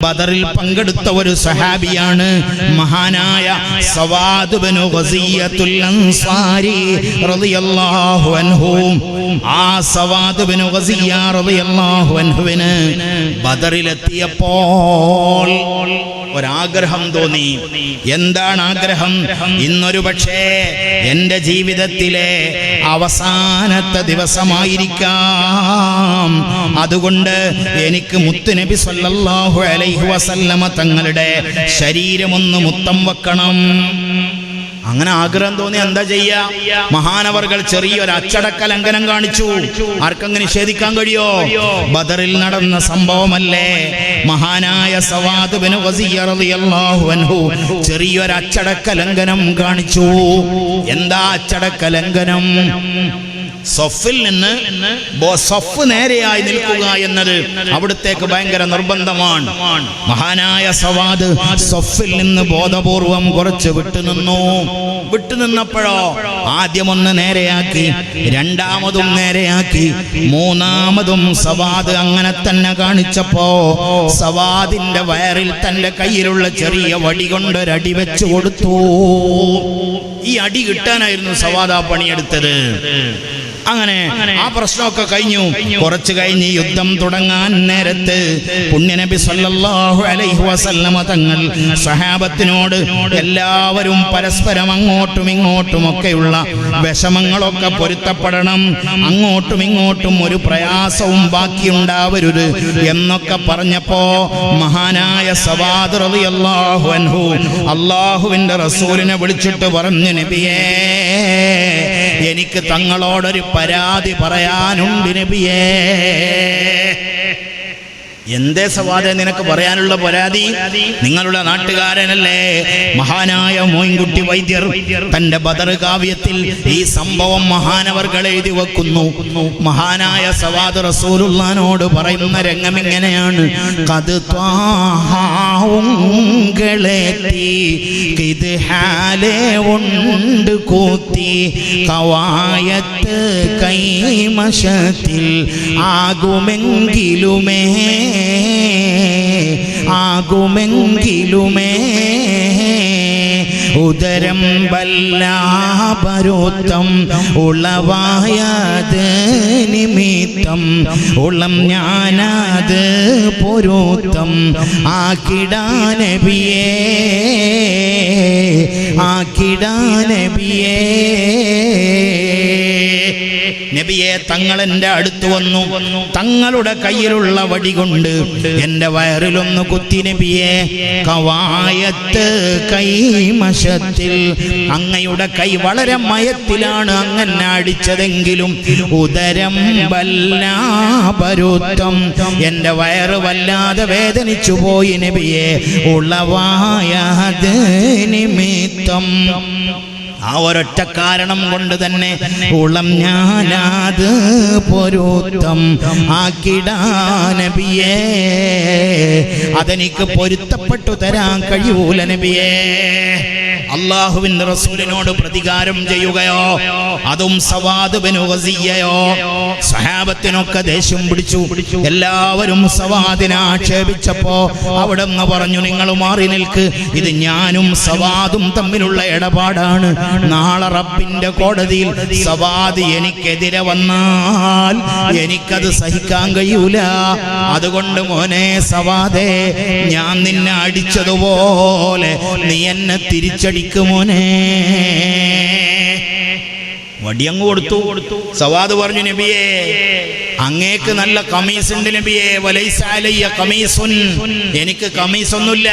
ബദറിൽ പങ്കെടുത്ത ഒരു സഹാബിയാണ് മഹാനായ ആ സവാദ് ബനു ഗസിയ്യ റളിയല്ലാഹു ബദറിൽ ബദറിലെത്തിയപ്പോൾ ഒരാഗ്രഹം തോന്നി. എന്താണ് ആഗ്രഹം. ഇന്നൊരു പക്ഷേ എന്റെ ജീവിതത്തിലെ അവസാനത്തെ ദിവസമായിരിക്കാം. അതുകൊണ്ട് എനിക്ക് മുത്തുനബി സല്ലല്ലാഹു അലൈഹി വസല്ലമ തങ്ങളുടെ ശരീരമൊന്ന് മുത്തം വെക്കണം. അങ്ങനെ ആഗ്രഹം തോന്നി എന്താ ചെയ്യാ? മഹാനവർകൾ ചെറിയൊരു അച്ചടക്ക ലംഘനം കാണിച്ചു. ആർക്കങ്ങനെ നിഷേധിക്കാൻ കഴിയോ? ബദറിൽ നടന്ന സംഭവമല്ലേ? മഹാനായ ചെറിയൊരു അച്ചടക്ക ലംഘനം കാണിച്ചു. എന്താ അച്ചടക്ക ലംഘനം? സൊഫിൽ നിന്ന് സൊഫ് നേരെയായി നിൽക്കുക എന്നത് അവിടത്തേക്ക് ഭയങ്കര നിർബന്ധമാണ്. മഹാനായ സവാദ് സൊഫിൽ നിന്ന് ബോധപൂർവം കുറച്ച് വിട്ടുനിന്നു വിട്ടുനിന്നപ്പോഴോ ആദ്യമൊന്ന് നേരെയാക്കി രണ്ടാമതും നേരെയാക്കി മൂന്നാമതും സവാദ് അങ്ങനെ തന്നെ കാണിച്ചപ്പോ സവാദിന്റെ വയറിൽ തന്റെ കയ്യിലുള്ള ചെറിയ വടി കൊണ്ടൊരടി വെച്ചു കൊടുത്തു. ഈ അടി കിട്ടാനായിരുന്നു സവാദ് ആ പണിയെടുത്തത്. അങ്ങനെ ആ പ്രശ്നമൊക്കെ കഴിഞ്ഞു. കുറച്ച് കഴിഞ്ഞ് യുദ്ധം തുടങ്ങാൻ നേരത്ത് പുണ്യനബി സല്ലല്ലാഹു അലൈഹി വസല്ലമ തങ്ങൾ സഹാബത്തിനോട് എല്ലാവരും പരസ്പരം അങ്ങോട്ടും ഇങ്ങോട്ടും ഒക്കെയുള്ള വിഷമങ്ങളൊക്കെ പൊരുത്തപ്പെടണം. അങ്ങോട്ടും ഇങ്ങോട്ടും ഒരു പ്രയാസവും ബാക്കിയുണ്ടാവരുത് എന്നൊക്കെ പറഞ്ഞപ്പോ മഹാനായ സവാദ് റളിയല്ലാഹു അൻഹു അള്ളാഹുവിന്റെ റസൂലിനെ വിളിച്ചിട്ട് പറഞ്ഞു നബിയേ എനിക്ക് തങ്ങളോടൊരു പരാതി പറയാനുണ്ട് നബിയേ. എന്തേ സവാദ നിനക്ക് പറയാനുള്ള പരാതി? നിങ്ങളുടെ നാട്ടുകാരനല്ലേ? മഹാനായ മോയിൻകുട്ടി വൈദ്യർ തന്റെ ബദർ കാവ്യത്തിൽ ഈ സംഭവം മഹാനവർകൾ എഴുതി വെക്കുന്നു. മഹാനായ സവാദ് റസൂലുള്ളാനോട് പറയുന്ന രംഗം ഇങ്ങനെയാണ് കത് ഉണ്ട് കൂത്തി കവായത്ത് കൈമശത്തിൽ ആകുമെങ്കിലുമേ ആകുമെങ്കിലുമേ ഉദരം വല്ലാപരോത്തം ഉളവായത് നിമിത്തം ഉളം ഞാനത് പൊരുത്തം ആക്കിടാനബിയേ ആക്കിടാനബിയേ നബിയെ തങ്ങൾ എന്റെ അടുത്ത് വന്നു. തങ്ങളുടെ കയ്യിലുള്ള വടി കൊണ്ട് എന്റെ വയറിലൊന്ന് കുത്തി നബിയെ കവായത്ത് കൈമശത്തിൽ. അങ്ങയുടെ കൈ വളരെ മയത്തിലാണ് അങ്ങനെ അടിച്ചതെങ്കിലും ഉദരം വല്ലാപരുത്തം എന്റെ വയറ് വല്ലാതെ വേദനിച്ചു പോയി നബിയെ ഉള്ളവായ നിമിത്തം ആ ഒരൊറ്റ കാരണം കൊണ്ട് തന്നെ ഉളം ഞാനാത് പൊരുത്തം ആക്കിടാനബിയേ അതെനിക്ക് പൊരുത്തപ്പെട്ടു തരാൻ കഴിയൂല നബിയേ. അള്ളാഹുവിന്റെ റസൂലിനോട് പ്രതികാരം ചെയ്യുകയോ അതും സവാദ് ബനു ഗസിയ്യയോ സഹാബത്തിനൊക്കെ ദേഷ്യം പിടിച്ചു. എല്ലാവരും സവാദിനെ ആക്ഷേപിച്ചപ്പോ അവിടെ നിന്ന് പറഞ്ഞു നിങ്ങൾ മാറി നിൽക്ക്. ഇത് ഞാനും സവാദും തമ്മിലുള്ള ഇടപാടാണ്. നാളെ റബ്ബിന്റെ കോടതിയിൽ സവാദ് എനിക്കെതിരെ വന്നാൽ എനിക്കത് സഹിക്കാൻ കഴിയൂല. അതുകൊണ്ട് മോനെ സവാദേ ഞാൻ നിന്നെ അടിച്ചതുപോലെ നീ എന്നെ തിരിച്ചടിക്കുമോനെ വടിയങ്ങ് കൊടുത്തു. കൊടുത്തു സവാദ് പറഞ്ഞു നബിയേ അങ്ങേക്ക് നല്ല കമീസുണ്ട് നബിയെ. വലൈസാലയ്യ കമീസുൻ. എനിക്ക് കമീസൊന്നുമില്ല.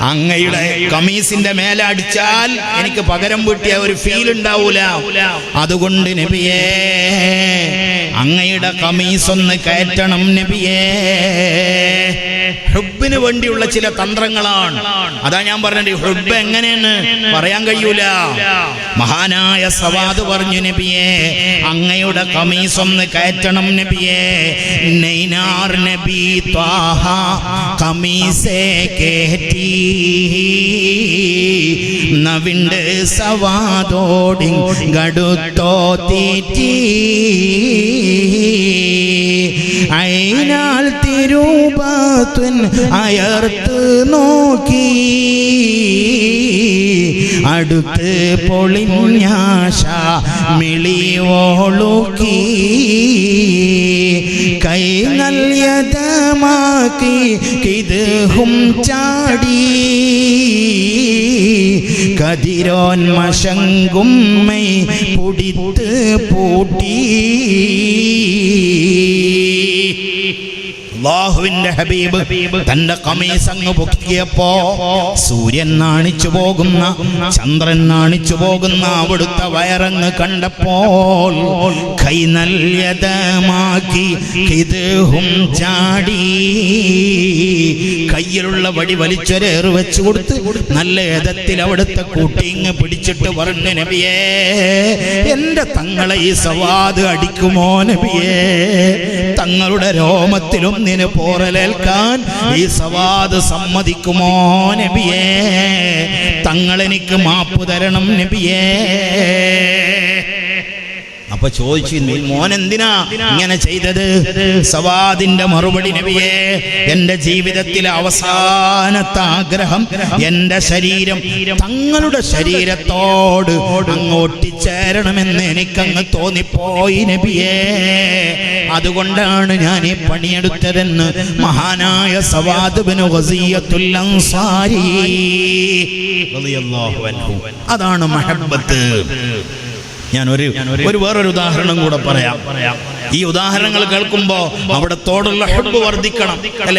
അങ്ങയുടെ കമീസിന്റെ മേലെ അടിച്ചാൽ എനിക്ക് പകരം വീട്ടിയ ഒരു ഫീൽ ഉണ്ടാവൂല. അതുകൊണ്ട് നബിയേ അങ്ങയുടെ കമീസൊന്ന് കയറ്റണം നബിയേ. ഹുബിന് വേണ്ടിയുള്ള ചില തന്ത്രങ്ങളാണ്. അതാ ഞാൻ പറഞ്ഞത് ഹുബ് എങ്ങനെയെന്ന് പറയാൻ കഴിയൂല. മഹാനായ സവാദ് പറഞ്ഞു നബിയെ അങ്ങയുടെ കമീസ് ഒന്ന് കയറ്റണം നബിയെ. നൈനാർ നബി ത്വാഹ കമീസേ കേറ്റി. നവിണ്ട് സവാദോടി ഗടുത്തോ തീറ്റി. അയിനാൽ തിരു തിരുപാത്തുൻ അയർത്ത് നോക്കി. അടുത്ത് പൊളിഞ്ഞാശ മിളിയോളുക്കി കൈ നൽയതമാക്കി കിതുഹും ചാടി. കതിരോൻ മശങ്കുമ്മൈ പുടിത്ത് പൂട്ടി. അള്ളാഹുവിന്റെ ഹബീബ് തന്റെ കമീസ് അങ്ങ് പൊക്കിയപ്പോ സൂര്യൻ നാണിച്ചു പോകുന്ന ചന്ദ്രൻ നാണിച്ചു പോകുന്ന അവിടുത്തെ വയറങ്ങ് കണ്ടപ്പോൾ കൈ നല്യതമാക്കി കിതുഹും ചാടി കയ്യിലുള്ള വടി വലിച്ചൊരേറ് വെച്ചു കൊടുത്ത് നല്ല യഥത്തിൽ അവിടുത്തെ കൂട്ടിങ് പിടിച്ചിട്ട് പറഞ്ഞു നബിയേ എന്റെ തങ്ങളെ ഈ സവാദ് അടിക്കുമോ നബിയേ? തങ്ങളുടെ രോമത്തിലും നിന് പോറലേൽക്കാൻ ഈ സവാദ് സമ്മതിക്കുമോ നബിയേ? തങ്ങൾ എനിക്ക് മാപ്പ് തരണം നബിയേ. അപ്പൊ ചോദിച്ചു "നീ മോൻ എന്തിനാ ഇങ്ങനെ ചെയ്തത്? സവാദിന്റെ മറുപടി നബിയേ എന്റെ ജീവിതത്തിലെ അവസാനത്തെ ആഗ്രഹം എന്റെ ശരീരം തങ്ങളുടെ ശരീരത്തോട് അങ്ങ് ഒട്ടിച്ചേരണമെന്ന് എനിക്കങ്ങ് തോന്നിപ്പോയി നബിയേ. അതുകൊണ്ടാണ് ഞാൻ ഈ പണിയെടുത്തതെന്ന് മഹാനായ സവാദ് ബിൻ ഗസിയത്തുൽ അൻസാരി. അതാണ് മഹബത്ത്. ഞാൻ ഒരു ഒരു വേറൊരു ഉദാഹരണം കൂടെ പറയാം. ഈ ഉദാഹരണങ്ങൾ കേൾക്കുമ്പോ അവിടത്തോടുള്ള ഹബ്ബ് വർദ്ധിക്കണം.